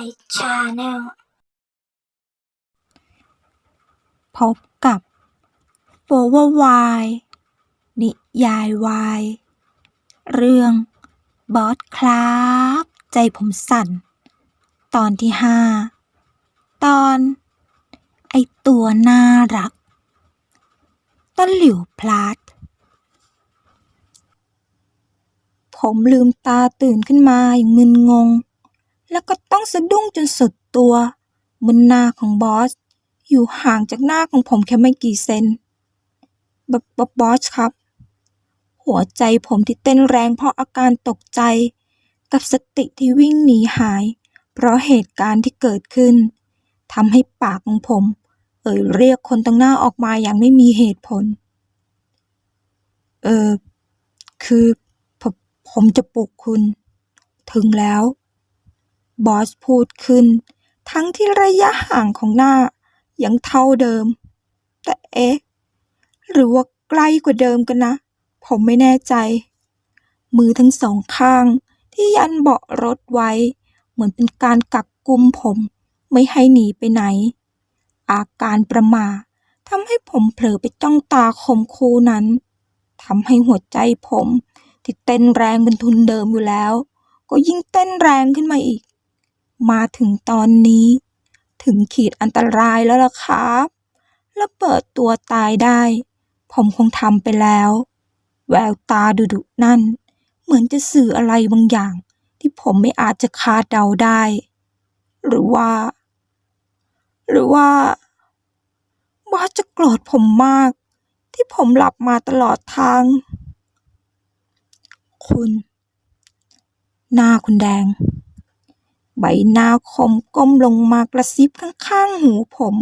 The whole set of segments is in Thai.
Y Channel พบกับ f o r w a r d Y นิยายวาย เรื่องบอสครับ ใจผมสั่น ตอนที่ห้า ตอน ไอตัวน่ารักต้นหลิวพลัดผมลืมตาตื่นขึ้นมาอย่างมึนงง แล้วก็ต้องสะดุ้งจนสุดตัวบนหน้าของบอส อยู่ห่างจากหน้าของผมแค่ไม่กี่เซนบบบบอสครับ หัวใจผมที่เต้นแรงเพราะอาการตกใจ กับสติที่วิ่งหนีหาย เพราะเหตุการณ์ที่เกิดขึ้นทำให้ปากของผม เอ่ยเรียกคนตั้งหน้าออกมาอย่างไม่มีเหตุผล เออคือผมผมจะปลุกคุณ ถึงแล้ว บอสพูดขึ้น ทั้งที่ระยะห่างของหน้า ยังเท่าเดิม แต่เอ๊ะ หรือว่าใกล้กว่าเดิมกันนะ ผมไม่แน่ใจ มือทั้งสองข้างที่ยันเบาะรถไว้ เหมือนเป็นการกักกุมผม ไม่ให้หนีไปไหน อาการประมาทำให้ผมเผลอไปจ้องตาคมคูนั้นทำให้หัวใจผม ที่เต้นแรงเป็นทุนเดิมอยู่แล้ว ก็ยิ่งเต้นแรงขึ้นมาอีก มาถึงตอนนี้ ถึงขีดอันตรายแล้วล่ะครับแล้วเปิดตัวตายได้ ผมคงทำไปแล้ว แววตาดุดุนั่น เหมือนจะสื่ออะไรบางอย่าง ที่ผมไม่อาจจะคาดเดาได้ หรือว่า หรือว่าบอสจะโกรธผมมาก ที่ผมหลับมาตลอดทาง คุณ หน้าคุณแดง ใบหน้าคมก้มลงมากระซิบข้างๆหูผม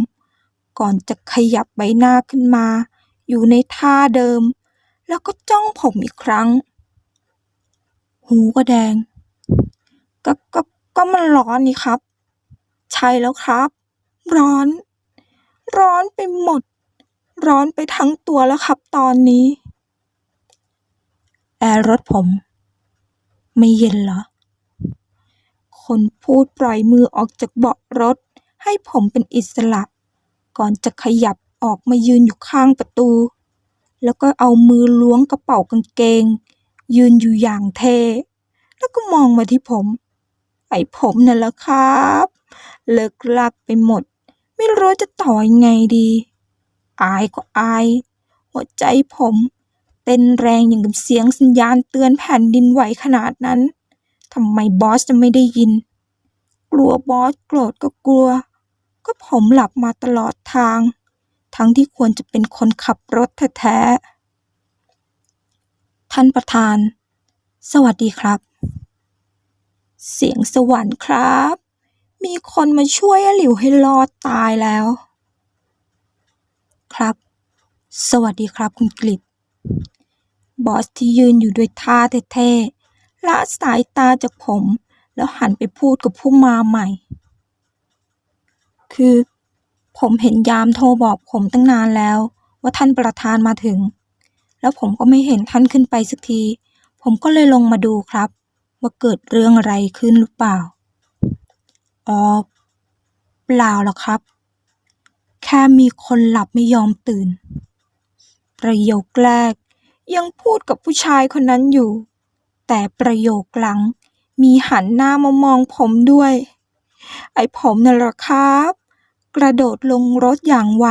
ก่อนจะขยับใบหน้าขึ้นมา อยู่ในท่าเดิม แล้วก็จ้องผมอีกครั้ง หูก็แดง ก็ก็ก็มันร้อนนี่ครับ ใช่แล้วครับ ร้อน ร้อนไปหมด ร้อนไปทั้งตัวแล้วครับตอนนี้ แอร์รถผม ไม่เย็นเหรอ คนพูดปล่อยมือออกจากเบาะรถ ให้ผมเป็นอิสระ ก่อนจะขยับออกมายืนอยู่ข้างประตู แล้วก็เอามือล้วงกระเป๋ากางเกง ยืนอยู่อย่างเท แล้วก็มองมาที่ผมไอ้ผมนั่นแหละครับ เลิกลักไปหมด ไม่รู้จะต่อยังไงดี อายก็อาย หัวใจผม เต้นแรงอย่างกับเสียงสัญญาณเตือนแผ่นดินไหวขนาดนั้น ทำไมบอสจะไม่ได้ยิน กลัวบอสโกรธก็กลัว ก็ผมหลับมาตลอดทาง ทั้งที่ควรจะเป็นคนขับรถแท้ๆ ท่านประธาน สวัสดีครับ เสียงสวรรค์ครับ มีคนมาช่วยอหลิวให้รอดตายแล้ว ครับ สวัสดีครับคุณกฤษบอสที่ยืนอยู่ด้วยท่าเท่ๆ ละสายตาจากผม แล้วหันไปพูดกับผู้มาใหม่ คือ ผมเห็นยามโทรบอกผมตั้งนานแล้ว ว่าท่านประธานมาถึง แล้วผมก็ไม่เห็นท่านขึ้นไปสักที ผมก็เลยลงมาดูครับ ว่าเกิดเรื่องอะไรขึ้นหรือเปล่า อ๋อ เปล่าหรอกครับ แค่มีคนหลับไม่ยอมตื่น ประโยคแรกยังพูดกับผู้ชายคนนั้นอยู่ แต่ประโยคหลังมีหันหน้ามามองผมด้วย ไอ้ผมนั่นแหละครับ กระโดดลงรถอย่างไว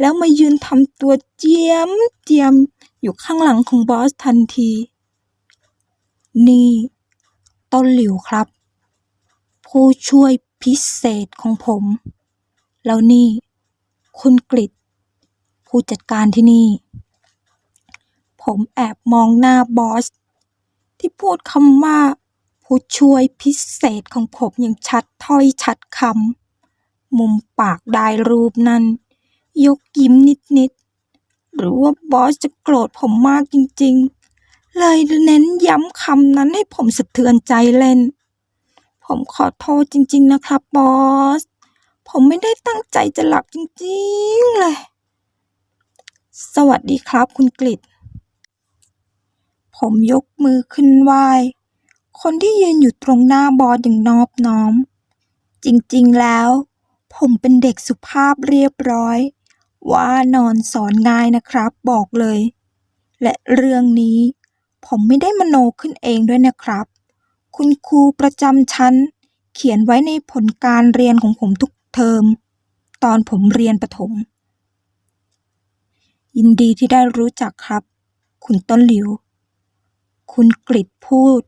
แล้วมายืนทำตัวเจียมเจียมอยู่ข้างหลังของบอสทันที นี่ ต้นหลิวครับ ผู้ช่วยพิเศษของผม แล้วนี่ คุณกฤษผู้จัดการที่นี่ ผมแอบมองหน้าบอส ที่พูดคำว่า ผู้ช่วยพิเศษของผมอย่างชัดถ้อยชัดคำมุมปากได้รูปนั้น ยกยิ้มนิดๆหรือว่าบอสจะโกรธผมมากจริงๆ เลยเน้นย้ำคำนั้นให้ผมสะเทือนใจเล่น ผมขอโทษจริง ๆ นะครับบอส ผมไม่ได้ตั้งใจจะหลับจริงๆเลย สวัสดีครับคุณกฤษ ผมยกมือขึ้นไหว้ คนที่ยืนอยู่ตรงหน้าบอสอย่างนอบน้อม จริงๆแล้ว ผมเป็นเด็กสุภาพเรียบร้อย ว่านอนสอนง่ายนะครับบอกเลย และเรื่องนี้ ผมไม่ได้มโนขึ้นเองด้วยนะครับ คุณครูประจำชั้น เขียนไว้ในผลการเรียนของผมทุกเทอม ตอนผมเรียนประถมยินดีที่ได้รู้จักครับ คุณต้นหลิว คุณกริดพูด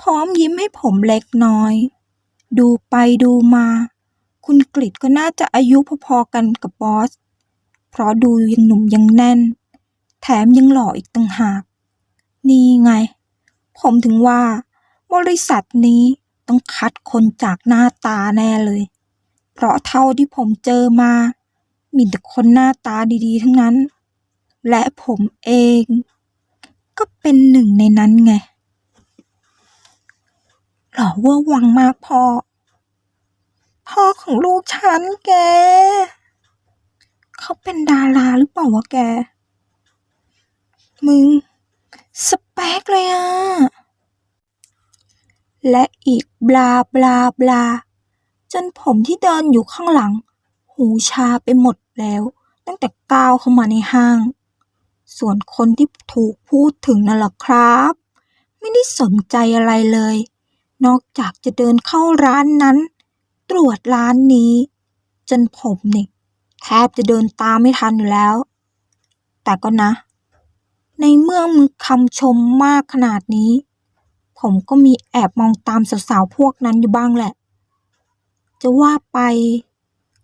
พร้อมยิ้มให้ผมเล็กน้อย ดูไปดูมา คุณกริดก็น่าจะอายุพอๆกันกับบอส เพราะดูยังหนุ่มยังแน่น แถมยังหล่ออีกต่างหาก นี่ไง ผมถึงว่า บริษัทนี้ต้องคัดคนจากหน้าตาแน่เลย เพราะเท่าที่ผมเจอมา มีแต่คนหน้าตาดีๆ ทั้งนั้น และผมเอง ก็เป็นหนึ่งในนั้นไง หล่อเวอร์วังมากพ่อ พ่อของลูกฉันแก เขาเป็นดาราหรือเปล่าวะแก มึง สเปคเลยอะและอีกบลาบลาบลา จนผมที่เดินอยู่ข้างหลัง หูชาไปหมดแล้ว ตั้งแต่ก้าวเข้ามาในห้าง ส่วนคนที่ถูกพูดถึงนั่นแหละครับ ไม่ได้สนใจอะไรเลย นอกจากจะเดินเข้าร้านนั้น ตรวจร้านนี้ จนผมเนี่ยแทบจะเดินตามไม่ทันอยู่แล้ว แต่ก็นะ ในเมื่อมึงคำชมมากขนาดนี้ ผมก็มีแอบมองตามสาวๆพวกนั้นอยู่บ้างแหละ จะว่าไป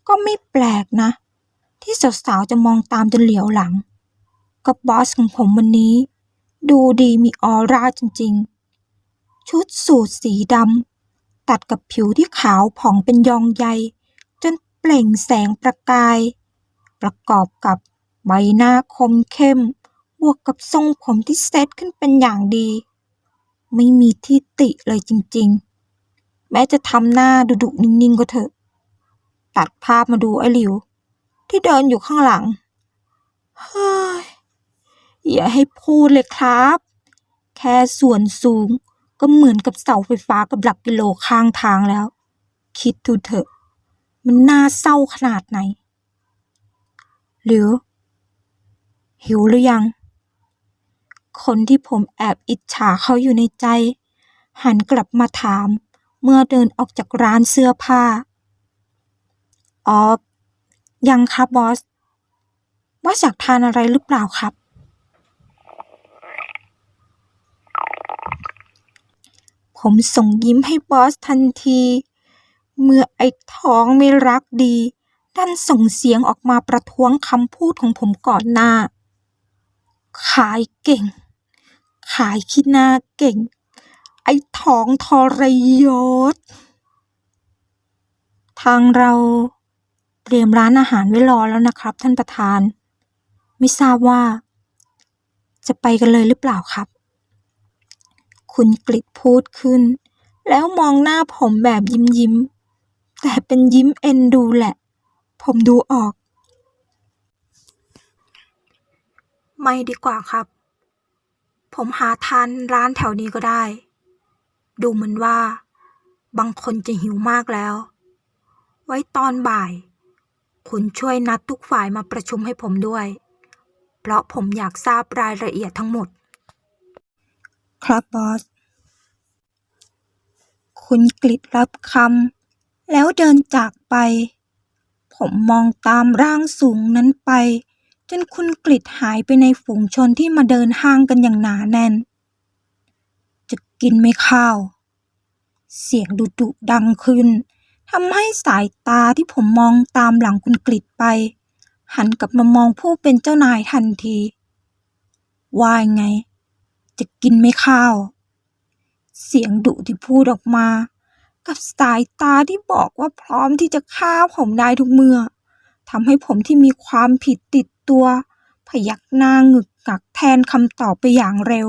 ก็ไม่แปลกนะ ที่สาวๆจะมองตามจนเหลียวหลัง กับบอสของผมวันนี้ ดูดีมีออร่าจริงๆ ชุดสูทสีดำตัดกับผิวที่ขาวผ่องเป็นยองใย จนเปล่งแสงประกาย ประกอบกับใบหน้าคมเข้ม บวกกับทรงผมที่เซ็ตขึ้นเป็นอย่างดี ไม่มีที่ติเลยจริงๆ แม้จะทำหน้าดุๆนิ่งๆก็เถอะ ตัดภาพมาดูไอ้หลิว ที่เดินอยู่ข้างหลัง เฮ้ย อย่าให้พูดเลยครับ แค่ส่วนสูงก็เหมือนกับเสาไฟฟ้ากับหลักกิโลข้างทางแล้ว คิดดูเถอะ มันน่าเศร้าขนาดไหน หรือ หิวหรือยัง คนที่ผมแอบอิจฉาเขาอยู่ในใจ หันกลับมาถาม เมื่อเดินออกจากร้านเสื้อผ้าอ๋อยังครับบอสบอสอยากทานอะไรหรือเปล่าครับ ผมส่งยิ้มให้บอสทันที เมื่อไอ้ท้องไม่รักดีดันส่งเสียงออกมาประท้วงคำพูดของผมก่อนหน้า ขายเก่ง ขายขี้หน้าเก่ง ไอ้ท้องทรยศ ทางเราเตรียมร้านอาหารไว้รอแล้วนะครับ ท่านประธาน ไม่ทราบว่า จะไปกันเลยหรือเปล่าครับ คุณกริดพูดขึ้น แล้วมองหน้าผมแบบยิ้มยิ้ม แต่เป็นยิ้มเอ็นดูแหละ ผมดูออก ไม่ดีกว่าครับ ผมหาทานร้านแถวนี้ก็ได้ ดูเหมือนว่า บางคนจะหิวมากแล้ว ไว้ตอนบ่าย คุณช่วยนัดทุกฝ่ายมาประชุมให้ผมด้วย เพราะผมอยากทราบรายละเอียดทั้งหมด ครับบอส คุณกริดรับคำแล้วเดินจากไป ผมมองตามร่างสูงนั้นไป จนคุณกริดหายไปในฝูงชนที่มาเดินห้างกันอย่างหนาแน่น จะกินไม่ข้าว เสียงดุดุดังขึ้นทำให้สายตาที่ผมมองตามหลังคุณกริดไป หันกลับมามองผู้เป็นเจ้านายทันที ว่ายไง จะกินไม่ข้าว เสียงดุที่พูดออกมา กับสายตาที่บอกว่าพร้อมที่จะฆ่าผมได้ทุกเมื่อทำให้ผมที่มีความผิดติดตัว พยักหน้าหงึกกักแทนคำตอบไปอย่างเร็ว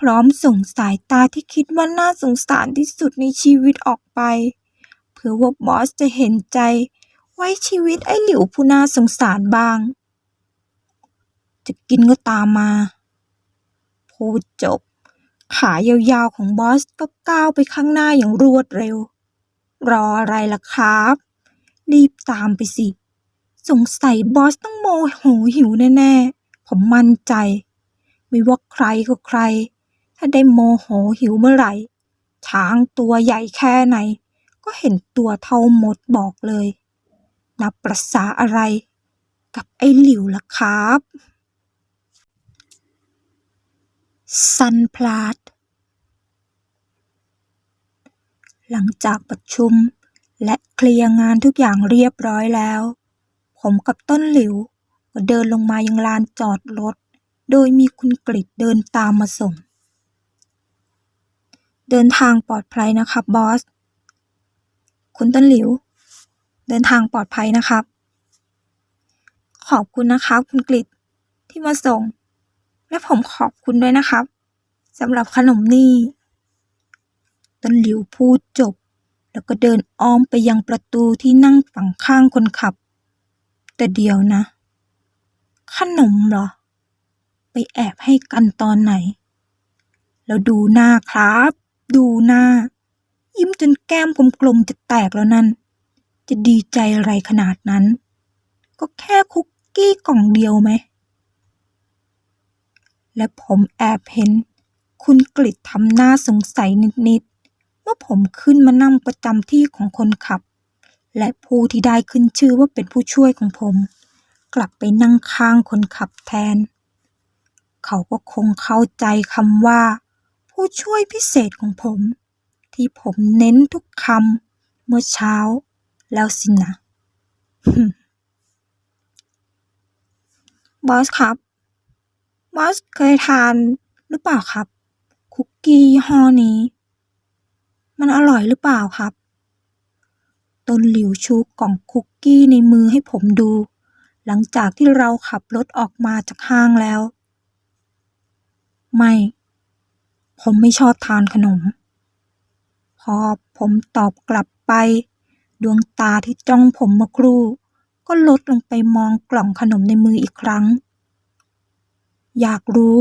พร้อมส่งสายตาที่คิดว่าน่าสงสารที่สุดในชีวิตออกไป เพื่อว่าบอสจะเห็นใจ ไว้ชีวิตไอ้หลิวผู้น่าสงสารบ้าง จะกินก็ตามมา พูดจบ ขายาวๆของบอสก็ก้าวไปข้างหน้าอย่างรวดเร็ว รออะไรล่ะครับ รีบตามไปสิ สงสัยบอสต้องโมโหหิวแน่ๆ ผมมั่นใจ ไม่ว่าใครก็ใคร ถ้าได้โมโหหิวเมื่อไหร่ ช้างตัวใหญ่แค่ไหน ก็เห็นตัวเท่าหมดบอกเลย นับประษาอะไร กับไอ้หลิวล่ะครับ ซันพลาดหลังจากประชุมและเคลียร์งานทุกอย่างเรียบร้อยแล้ว ผมกับต้นหลิว ก็เดินลงมายังลานจอดรถ โดยมีคุณกริดเดินตามมาส่ง เดินทางปลอดภัยนะครับบอส คุณต้นหลิว เดินทางปลอดภัยนะครับ ขอบคุณนะครับคุณกริดที่มาส่ง และผมขอบคุณด้วยนะครับสำหรับขนมนี่ ต้นหลิวพูดจบ แล้วก็เดินอ้อมไปยังประตูที่นั่งฝั่งข้างคนขับ แต่เดียวนะ ขนมเหรอ ไปแอบให้กันตอนไหน แล้วดูหน้าครับ ดูหน้า ยิ้มจนแก้มกลมๆจะแตกแล้วนั่น จะดีใจอะไรขนาดนั้น ก็แค่คุกกี้กล่องเดียวไหม และผมแอบเห็น คุณกริดทำหน้าสงสัยนิดๆเมื่อผมขึ้นมานั่งประจำที่ของคนขับ และผู้ที่ได้ขึ้นชื่อว่าเป็นผู้ช่วยของผม กลับไปนั่งข้างคนขับแทน เขาก็คงเข้าใจคำว่า ผู้ช่วยพิเศษของผม ที่ผมเน้นทุกคำเมื่อเช้า แล้วสินะบอสครับ บอสเคยทานหรือเปล่าครับ คุกกี้ยี่ห้อนี้ มันอร่อยหรือเปล่าครับ ตนหลิวชูกล่องคุกกี้ในมือให้ผมดู หลังจากที่เราขับรถออกมาจากห้างแล้ว ไม่ ผมไม่ชอบทานขนม พอผมตอบกลับไป ดวงตาที่จ้องผมมื่อครู่ ก็ลดลงไปมองกล่องขนมในมืออีกครั้ง อยากรู้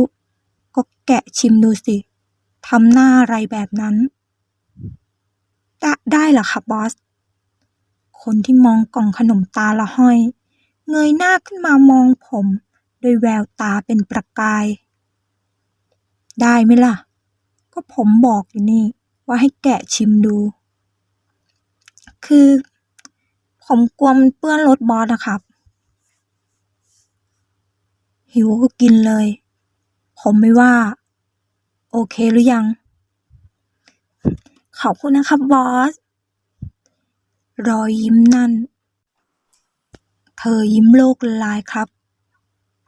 ก็แกะชิมดูสิทำหน้าอะไรแบบนั้นได้ได้เหรอครับบอส คนที่มองกล่องขนมตาละห้อย เงยหน้าขึ้นมามองผมด้วยแววตาเป็นประกาย ได้ไหมล่ะ ก็ผมบอกอยู่นี่ ว่าให้แกะชิมดู คือ ผมกลัวมันเปื้อนรถบอสนะครับ หิวก็กินเลย ผมไม่ว่า โอเคหรือยัง ขอบคุณนะครับบอส รอยยิ้มนั่น เธอยิ้มโลกละลายครับ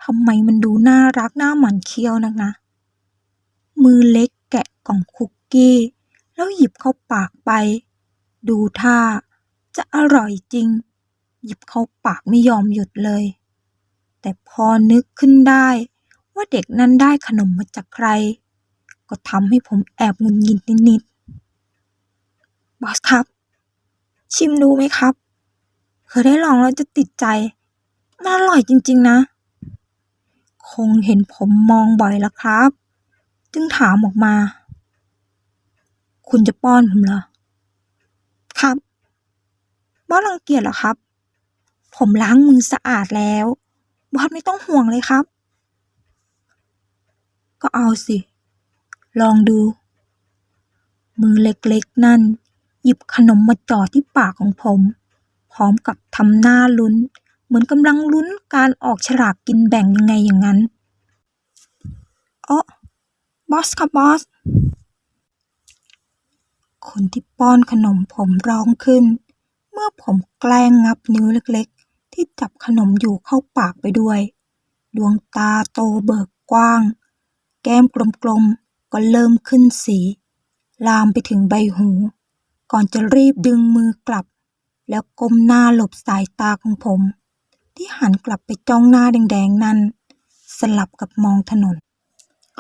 ทำไมมันดูน่ารักน่าหมันเคี้ยวนักนะ มือเล็กแกะกล่องคุกกี้ แล้วหยิบเข้าปากไป ดูท่าจะอร่อยจริง หยิบเข้าปากไม่ยอมหยุดเลย แต่พอนึกขึ้นได้ ว่าเด็กนั้นได้ขนมมาจากใคร ก็ทำให้ผมแอบงุดหงิดนิดๆบอสครับ ชิมดูไหมครับเคยได้ลองแล้วจะติดใจ มันอร่อยจริง ๆ นะ คงเห็นผมมองบ่อยแล้วครับ จึงถามออกมา คุณจะป้อนผมเหรอ ครับบอสรังเกียจเหรอครับ ผมล้างมือสะอาดแล้ว บอสไม่ต้องห่วงเลยครับ ก็เอาสิ ลองดู มือเล็กๆ นั่น หยิบขนมมาจ่อที่ปากของผม พร้อมกับทำหน้าลุ้น เหมือนกำลังลุ้นการออกฉลากกินแบ่งยังไงอย่างนั้นอ๋อบอสครับบอส คนที่ป้อนขนมผมร้องขึ้น เมื่อผมแกล้งงับนิ้วเล็กๆ ที่จับขนมอยู่เข้าปากไปด้วย ดวงตาโตเบิกกว้าง แก้มกลมๆก็เริ่มขึ้นสี ลามไปถึงใบหู ก่อนจะรีบดึงมือกลับ แล้วก้มหน้าหลบสายตาของผม ที่หันกลับไปจ้องหน้าแดงๆ นั่น สลับกับมองถนน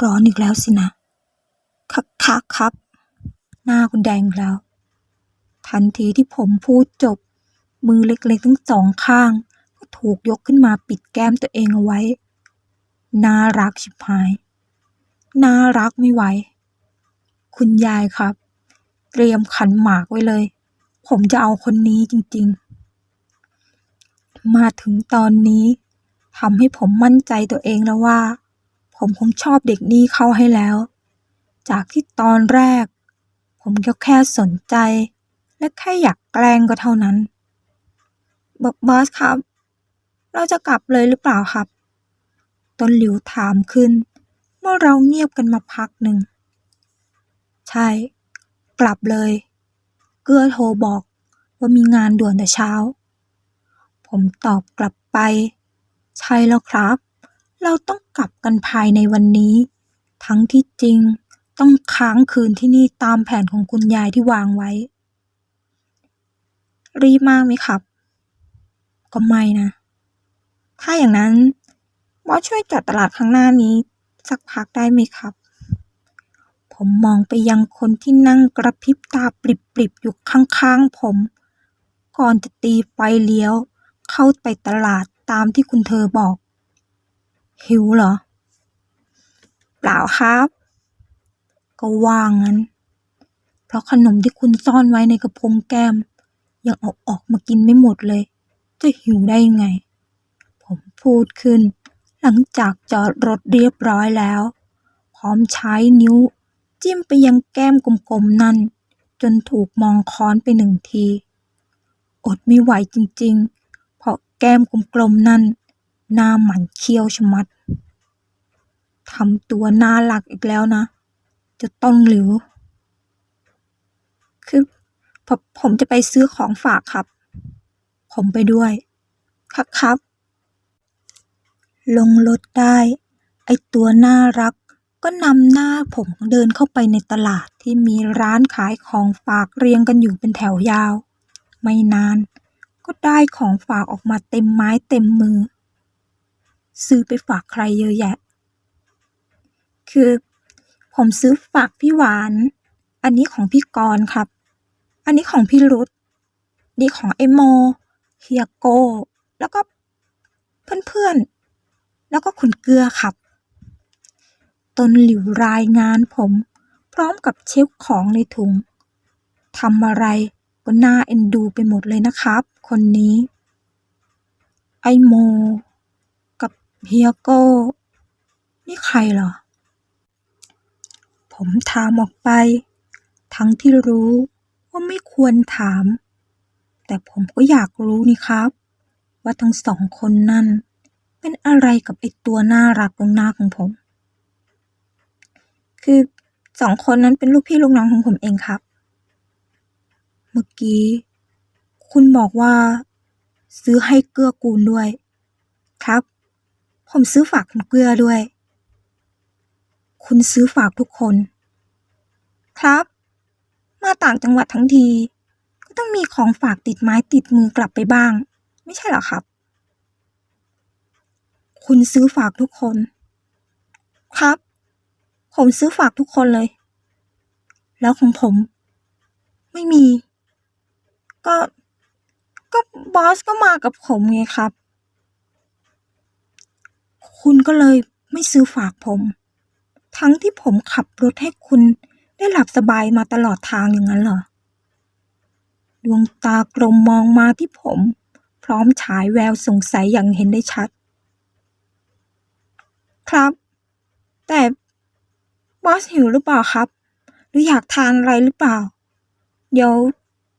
ร้อนอีกแล้วสินะคักคักครับ หน้าคุณแดงแล้ว ทันทีที่ผมพูดจบ มือเล็กๆทั้งสองข้าง ถูกยกขึ้นมาปิดแก้มตัวเองเอาไว้ น่ารักชิบหาย น่ารักไม่ไหว คุณยายครับ เตรียมขันหมากไว้เลย ผมจะเอาคนนี้จริง ๆ มาถึงตอนนี้ทำให้ผมมั่นใจตัวเองแล้วว่า ผมคงชอบเด็กนี่เข้าให้แล้ว จากที่ตอนแรก ผมก็แค่สนใจ และแค่อยากแกล้งก็เท่านั้นบอกบอสครับ เราจะกลับเลยหรือเปล่าครับ ต้นหลิวถามขึ้น เมื่อเราเงียบกันมาพักหนึ่ง ใช่ กลับเลย เกื้อโทรบอกว่ามีงานด่วนแต่เช้า ผมตอบกลับไป ใช่แล้วครับ เราต้องกลับกันภายในวันนี้ ทั้งที่จริงต้องค้างคืนที่นี่ตามแผนของคุณยายที่วางไว้ รีบมากไหมครับ ก็ไม่นะ ถ้าอย่างนั้นบอสช่วยจอดตลาดข้างหน้านี้ สักพักได้ไหมครับ ผมมองไปยังคนที่นั่งกระพริบตาปริบๆอยู่ข้างๆผม ก่อนจะตีไฟเลี้ยว เข้าไปตลาดตามที่คุณเธอบอก หิวเหรอ เปล่าครับ ก็ว่างั้น เพราะขนมที่คุณซ่อนไว้ในกระพงแก้ม ยังเอาออกมากินไม่หมดเลย จะหิวได้ยังไง พูดขึ้น หลังจากจอดรถเรียบร้อยแล้ว พร้อมใช้นิ้ว จิ้มไปยังแก้มกลมๆนั่น จนถูกมองค้อนไปหนึ่งที อดไม่ไหวจริงๆ เพราะแก้มกลมๆนั่นหน้าหมันเคี้ยวชะมัดทำตัวน่ารักอีกแล้วนะ จะต้องหลิวคือผมผมจะไปซื้อของฝากครับ ผมไปด้วย ครับครับ ลงรถได้ ไอตัวน่ารักก็นำหน้าผมเดินเข้าไปในตลาดที่มีร้านขายของฝากเรียงกันอยู่เป็นแถวยาว ไม่นาน ก็ได้ของฝากออกมาเต็มไม้เต็มมือ ซื้อไปฝากใครเยอะแยะ คือ ผมซื้อฝากพี่หวาน อันนี้ของพี่กรณ์ครับ อันนี้ของพี่รุธนี่ของไอโมเฮียโก้แล้วก็เพื่อนๆ แล้วก็คุณเกลือครับ ตนหลิวรายงานผม พร้อมกับเช็คของในถุงทำอะไรก็น่าเอ็นดูไปหมดเลยนะครับ คนนี้ ไอโม กับเฮียโก้ นี่ใครเหรอ ผมถามออกไป ทั้งที่รู้ว่าไม่ควรถาม แต่ผมก็อยากรู้นี่ครับ ว่าทั้งสองคนนั่น เป็นอะไรกับไอตัวน่ารักตรงหน้าของผม คือสองคนนั้นเป็นลูกพี่ลูกน้องของผมเองครับ เมื่อกี้ คุณบอกว่า ซื้อให้เกื้อกูลด้วย ครับ ผมซื้อฝากคุณเกื้อด้วย คุณซื้อฝากทุกคน ครับ มาต่างจังหวัดทั้งที ก็ต้องมีของฝากติดไม้ติดมือกลับไปบ้าง ไม่ใช่หรอครับ คุณซื้อฝากทุกคน ครับ ผมซื้อฝากทุกคนเลย แล้วของผม ไม่มี ก็ ก็บอสก็มากับผมไงครับ คุณก็เลยไม่ซื้อฝากผม ทั้งที่ผมขับรถให้คุณได้หลับสบายมาตลอดทางอย่างนั้นเหรอ ดวงตากลมมองมาที่ผม พร้อมฉายแววสงสัยอย่างเห็นได้ชัด ครับ แต่บอสหิวหรือเปล่าครับ หรืออยากทานอะไรหรือเปล่า เดี๋ยว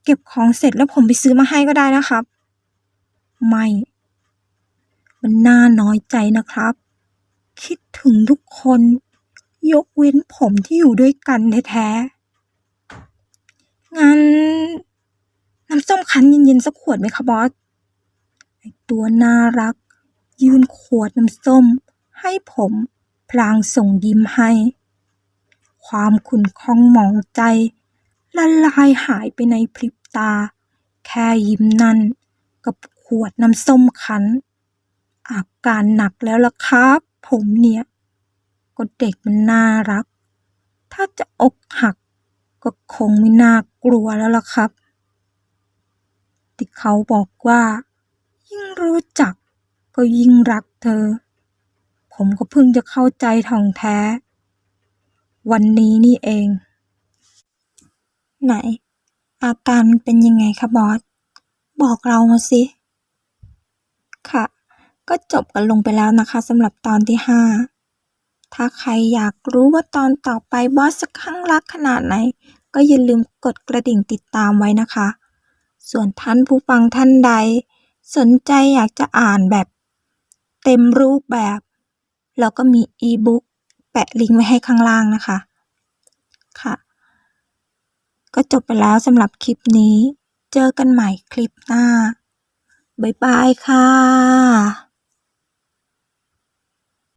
เก็บของเสร็จแล้วผมไปซื้อมาให้ก็ได้นะครับ ไม่ มันน่าน้อยใจนะครับ คิดถึงทุกคน ยกเว้นผมที่อยู่ด้วยกันแท้ๆงั้นน้ำส้มคั้นเย็นๆสักขวดไหมคะบอสไอตัวน่ารัก ยื่นขวดน้ำส้ม ให้ผมพลางส่งยิ้มให้ ความขุ่นข้องหมองใจละลายหายไปในพริบตา แค่ยิ้มนั่นกับขวดน้ำส้มคั้นอาการหนักแล้วล่ะครับ ผมเนี่ย ก็เด็กมันน่ารัก ถ้าจะอกหักก็คงไม่น่ากลัวแล้วล่ะครับ ที่เขาบอกว่า ยิ่งรู้จักก็ยิ่งรักเธอ ผมก็เพิ่งจะเข้าใจท่องแท้ วันนี้นี่เอง ไหน อาการมันเป็นยังไงคะบอส บอกเรามาสิ ค่ะ ก็จบกันลงไปแล้วนะคะสำหรับตอนที่ห้าถ้าใครอยากรู้ว่าตอนต่อไปบอสจะข้างรักขนาดไหน ก็อย่าลืมกดกระดิ่งติดตามไว้นะคะ ส่วนท่านผู้ฟังท่านใด สนใจอยากจะอ่านแบบเต็มรูปแบบ แล้วก็มีอีบุ๊กแปะลิงก์ไว้ให้ข้างล่างนะคะ ค่ะ ก็จบไปแล้วสำหรับคลิปนี้ เจอกันใหม่คลิปหน้า บ๊ายบายค่ะ